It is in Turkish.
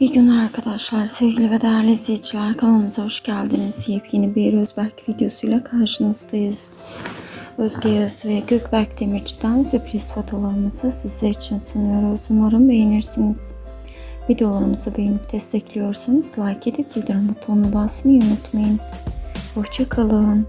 İyi günler arkadaşlar, sevgili ve değerli izleyiciler. Kanalımıza hoş geldiniz. Yepyeni bir Özberk videosuyla karşınızdayız. Özge Yağız ve Gökberk Demirci'den sürpriz fotolarımızı sizler için sunuyoruz. Umarım beğenirsiniz. Videolarımızı beğenip destekliyorsanız like edip bildirim butonuna basmayı unutmayın. Hoşçakalın.